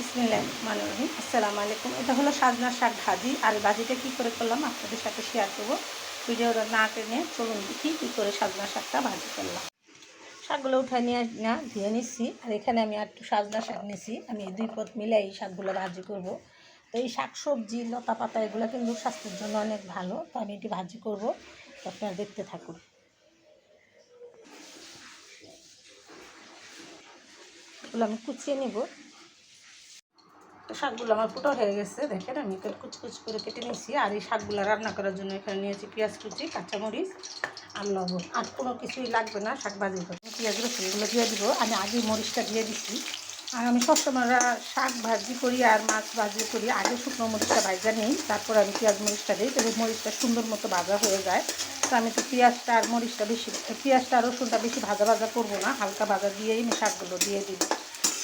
বিসমিল্লাহ আসসালামু আলাইকুম। এটা হলো সাজনা শাক ভাজি। আর ভাজিটা কী করে করলাম? আপনাদের সাথে শেয়ার করব। ভিডিওটা না টেনে চলুন দেখি কী করে সাজনা শাকটা ভাজি করলাম। শাকগুলো উঠায় নিয়ে না, ধুয়ে নিচ্ছি। আর এখানে আমি আর একটু সাজনা শাক নিয়েছি আমি দুই পথ মিলে এই শাকগুলো ভাজি করব। তো এই শাক সবজি, লতা পাতা, এগুলো কিন্তু স্বাস্থ্যের জন্য অনেক ভালো। তো আমি এটি ভাজি করব। আপনারা দেখতে থাকুন। আমি কুচিয়ে নেব। তো শাকগুলো আমার ফুটো হয়ে গেছে, দেখেন আমি কুচকুচ করে কেটে নিয়েছি। আর এই শাকগুলো রান্না করার জন্য এখানে নিয়েছি পেঁয়াজ কুচি, কাঁচামরিচ আর লবণ। আর কোনো কিছুই লাগবে না শাক ভাজি করতে পেঁয়াজ রসুনগুলো দিয়ে দিব। আমি আগে মরিচটা দিয়ে দিচ্ছি আর আমি সবসময় শাক ভাজি করি আর মাছ ভাজি করি। আগে শুকনো মরিচটা ভাজা নিই, তারপর আমি পেঁয়াজ মরিচটা দিই। তবে মরিচটা সুন্দর মতো ভাজা হয়ে যায়। তো আমি তো পেঁয়াজটা আর মরিচটা বেশি, পেঁয়াজটা আর রসুনটা বেশি ভাজা ভাজা করব না। হালকা ভাজা দিয়েই আমি শাকগুলো দিয়ে দিই।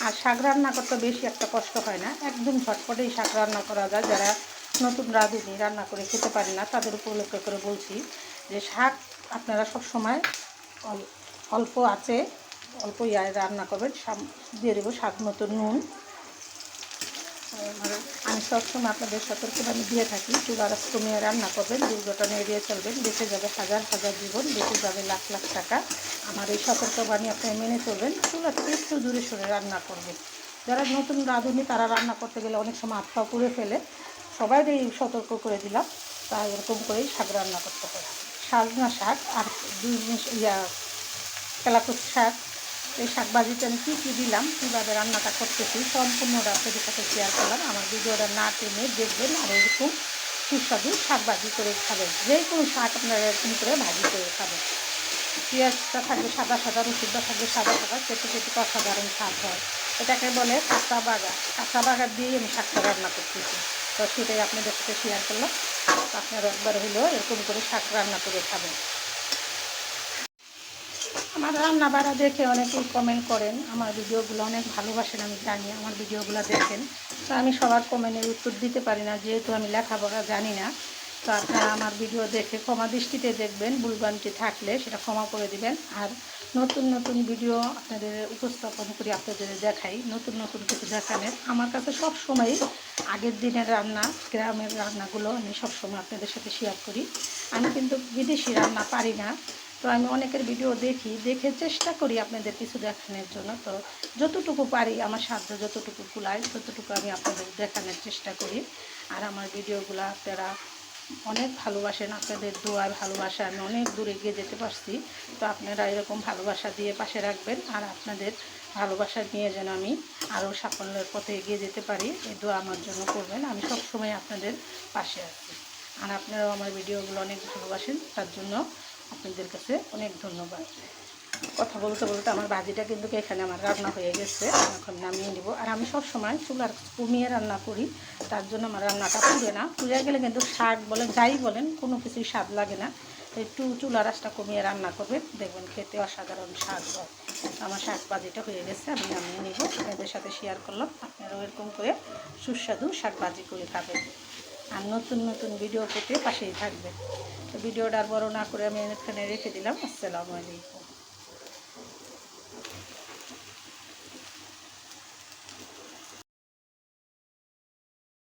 আর শাক রান্না করতে বেশি একটা কষ্ট হয় না। একদম ঝটপটেই শাক রান্না করা যায়। যারা নতুন রাঁধুনি রান্না করে খেতে পারে না, তাদের উপলক্ষ করে বলছি যে শাক আপনারা সব সময় অল্প আছে, অল্প ইয়ায় রান্না করবেন। দিয়ে দেবো স্বাদ মতো নুন। আমি সবসময় আপনাদের সতর্কবাণী দিয়ে থাকি, চুলা রাস কমিয়ে রান্না করবেন দুর্ঘটনা এড়িয়ে চলবেন, বেঁচে যাবে হাজার হাজার জীবন, বেঁচে যাবে লাখ লাখ টাকা। আমার এই সতর্কবাণী আপনি মেনে চলবেন, চুলা থেকে একটু দূরে সরে রান্না করবেন যারা নতুন রাঁধুনি, তারা রান্না করতে গেলে অনেক সময় পা পুড়ে ফেলে। সবাই এই সতর্ক করে দিলাম, তাই এরকম করেই শাক রান্না করতে হয় সাজনা শাক, আর দুই জিনিস, ইয়া তেলাকুচ শাক এই শাক ভাজিতে আমি কী কী দিলাম, কীভাবে রান্নাটা করতেছি, সম্পূর্ণটা আপনাদের সাথে শেয়ার করলাম। আমার ভিডিওটা না টেনে দেখবেন আর এরকম সুস্বাদু শাক ভাজি করে খাবেন। যে কোনো শাক আপনারা এরকম করে ভাজি করে খাবেন। পেঁয়াজটা থাকবে সাদা সাদা, রসুনটা থাকবে সাদা সাদা, কেটে কেটে অসাধারণ স্বাদ হয়। এটাকে বলে কাঁচা বাগা কাঁচা বাগা দিয়েই আমি শাকটা রান্না করতেছি। তো সেটাই আপনাদের সাথে শেয়ার করলাম। আপনারা একবার হলেও এরকম করে শাক রান্না করে খাবেন। আমার রান্না বাড়া দেখে অনেকেই কমেন্ট করেন, আমার ভিডিওগুলো অনেক ভালোবাসেন, আমি জানি আমার ভিডিওগুলো দেখেন। তো আমি সবার কমেন্টের উত্তর দিতে পারি না, যেহেতু আমি লেখাপড়া জানি না। তো আপনারা আমার ভিডিও দেখে ক্ষমা দৃষ্টিতে দেখবেন ভুলবানটি থাকলে সেটা ক্ষমা করে দিবেন। আর নতুন নতুন ভিডিও আপনাদের উপস্থাপন করি আপনাদের দেখাই, নতুন নতুন কিছু দেখানের। আমার কাছে সব সময় আগের দিনের রান্না, গ্রামের রান্নাগুলো আমি সবসময় আপনাদের সাথে শেয়ার করি। আমি কিন্তু বিদেশি রান্না পারি না। তো আমি অনেকের ভিডিও দেখি, দেখে চেষ্টা করি আপনাদের কিছু দেখানোর জন্য। তো যতটুকু পারি, আমার সাধ্য যতটুকু কুলায়, ততটুকু আমি আপনাদের দেখানোর চেষ্টা করি। আর আমার ভিডিওগুলো আপনারা অনেক ভালোবাসেন, আপনাদের দোয়ার ভালোবাসা, আমি অনেক দূরে গিয়ে যেতে পারছি। তো আপনারা এরকম ভালোবাসা দিয়ে পাশে রাখবেন, আর আপনাদের ভালোবাসা নিয়ে যেন আমি আরও সাফল্যের পথে এগিয়ে যেতে পারি, এই দোয়া আমার জন্য করবেন। আমি সবসময় আপনাদের পাশে আছি। আর আপনারাও আমার ভিডিওগুলো অনেক ভালোবাসেন, তার জন্য আপনাদের কাছে অনেক ধন্যবাদ। কথা বলতে বলতে আমার ভাজিটা কিন্তু এখানে আমার রান্না হয়ে গেছে, এখন নামিয়ে নেব। আর আমি সব সময় চুলার কমিয়ে রান্না করি, তার জন্য আমার রান্নাটা পুড়ে না। পুড়ে গেলে কিন্তু শাক বলেন, যাই বলেন, কোনো কিছুই স্বাদ লাগে না। একটু চুলা রাসটা কমিয়ে রান্না করবে। দেখবেন খেতে অসাধারণ স্বাদ হয়। আমার শাক ভাজিটা হয়ে গেছে, আমি নামিয়ে নিব। আপনাদের সাথে শেয়ার করলাম। আপনারাও এরকম করে সুস্বাদু শাক ভাজি করে খাবেন। আর নতুন নতুন ভিডিও পেতে পাশেই থাকবে তো ভিডিওটা আর বড় না করে আমি এখানে রেখে দিলাম। আসসালামু আলাইকুম।